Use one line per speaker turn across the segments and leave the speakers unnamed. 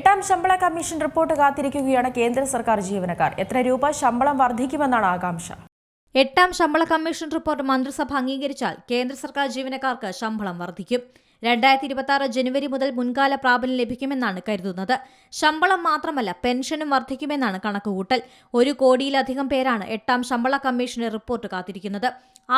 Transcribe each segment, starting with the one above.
എട്ടാം ശമ്പള commission report കാത്തിരിക്കുകയാണ് കേന്ദ്ര സർക്കാർ ജീവനക്കാർ. എത്ര രൂപ ശമ്പളം വർദ്ധിക്കുമെന്നാണ് ആകാംക്ഷ.
എട്ടാം ശമ്പള കമ്മീഷൻ റിപ്പോർട്ട് മന്ത്രിസഭ അംഗീകരിച്ചാൽ കേന്ദ്ര സർക്കാർ ജീവനക്കാർക്ക് ശമ്പളം വർദ്ധിക്കും. രണ്ടായിരത്തി ഇരുപത്തി ജനുവരി മുതൽ മുൻകാല പ്രാബല്യം ലഭിക്കുമെന്നാണ് കരുതുന്നത്. ശമ്പളം മാത്രമല്ല പെൻഷനും വർദ്ധിക്കുമെന്നാണ് കണക്കുകൂട്ടൽ. ഒരു കോടിയിലധികം പേരാണ് എട്ടാം ശമ്പള കമ്മീഷന്റെ റിപ്പോർട്ട് കാത്തിരിക്കുന്നത്.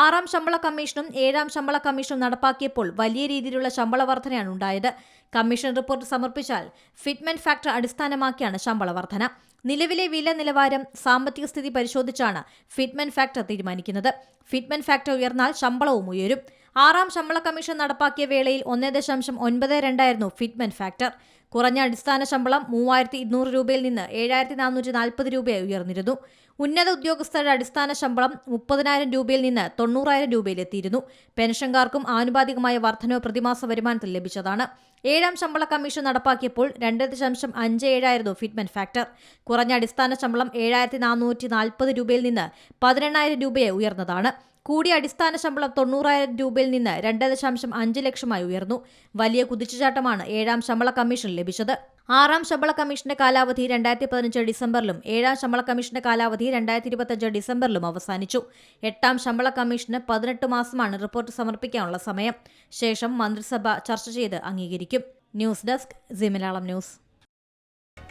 ആറാം ശമ്പള കമ്മീഷനും ഏഴാം ശമ്പള കമ്മീഷനും നടപ്പാക്കിയപ്പോൾ വലിയ രീതിയിലുള്ള ശമ്പള വർധനയാണ് ഉണ്ടായത്. കമ്മീഷൻ റിപ്പോർട്ട് സമർപ്പിച്ചാൽ ഫിറ്റ്മെന്റ് ഫാക്ടർ അടിസ്ഥാനമാക്കിയാണ് ശമ്പള വർധന. നിലവിലെ വില നിലവാരം സാമ്പത്തിക സ്ഥിതി പരിശോധിച്ചാണ് ഫിറ്റ്മെന്റ് ഫാക്ടർ തീരുമാനിക്കുന്നത്. ഫിറ്റ്മെന്റ് ഫാക്ടർ ഉയർന്നാൽ ശമ്പളവും ഉയരും. ആറാം ശമ്പള കമ്മീഷൻ നടപ്പാക്കിയ വേളയിൽ ഒന്നേ ദശാംശം ഒൻപത് രണ്ടായിരുന്നു ഫിറ്റ്മെന്റ് ഫാക്ടർ. കുറഞ്ഞ അടിസ്ഥാന ശമ്പളം മൂവായിരത്തി ഇരുന്നൂറ് രൂപയിൽ നിന്ന് ഏഴായിരത്തി നാനൂറ്റി നാൽപ്പത് രൂപയായി ഉയർന്നിരുന്നു. ഉന്നത ഉദ്യോഗസ്ഥരുടെ അടിസ്ഥാന ശമ്പളം മുപ്പതിനായിരം രൂപയിൽ നിന്ന് തൊണ്ണൂറായിരം രൂപയിലെത്തിയിരുന്നു പെൻഷൻകാർക്കും ആനുപാതികമായ വർധനവ് പ്രതിമാസ വരുമാനത്തിൽ ലഭിച്ചതാണ്. ഏഴാം ശമ്പള കമ്മീഷൻ നടപ്പാക്കിയപ്പോൾ രണ്ട് ദശാംശം അഞ്ച് ഏഴായിരുന്നു ഫിറ്റ്മെന്റ് ഫാക്ടർ. കുറഞ്ഞ അടിസ്ഥാന ശമ്പളം ഏഴായിരത്തി നാനൂറ്റി നാൽപ്പത് രൂപയിൽ നിന്ന് പതിനെണ്ണായിരം രൂപയെ ഉയർന്നതാണ്. കൂടിയ അടിസ്ഥാന ശമ്പളം തൊണ്ണൂറായിരം രൂപയിൽ നിന്ന് രണ്ട് ദശാംശം അഞ്ച് ലക്ഷമായി ഉയർന്നു. വലിയ കുതിച്ചുചാട്ടമാണ് ഏഴാം ശമ്പള കമ്മീഷൻ ലഭിച്ചത്. ആറാം ശമ്പള കമ്മീഷന്റെ കാലാവധി രണ്ടായിരത്തി പതിനഞ്ച് ഡിസംബറിലും ഏഴാം ശമ്പള കമ്മീഷന്റെ കാലാവധി രണ്ടായിരത്തി ഇരുപത്തഞ്ച് ഡിസംബറിലും അവസാനിച്ചു. എട്ടാം ശമ്പള കമ്മീഷന് പതിനെട്ട് മാസമാണ് റിപ്പോർട്ട് സമർപ്പിക്കാനുള്ള സമയം. ശേഷം മന്ത്രിസഭ ചർച്ച ചെയ്ത് അംഗീകരിക്കും. ന്യൂസ് ഡെസ്ക് ജിമലാളം ന്യൂസ്.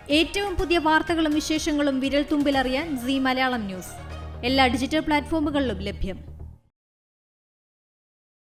ഏറ്റവും പുതിയ വാർത്തകളും വിശേഷങ്ങളും വിരൽ തുമ്പിലറിയാൻ സി മലയാളം ന്യൂസ്. എല്ലാ ഡിജിറ്റൽ പ്ലാറ്റ്ഫോമുകളിലും ലഭ്യം.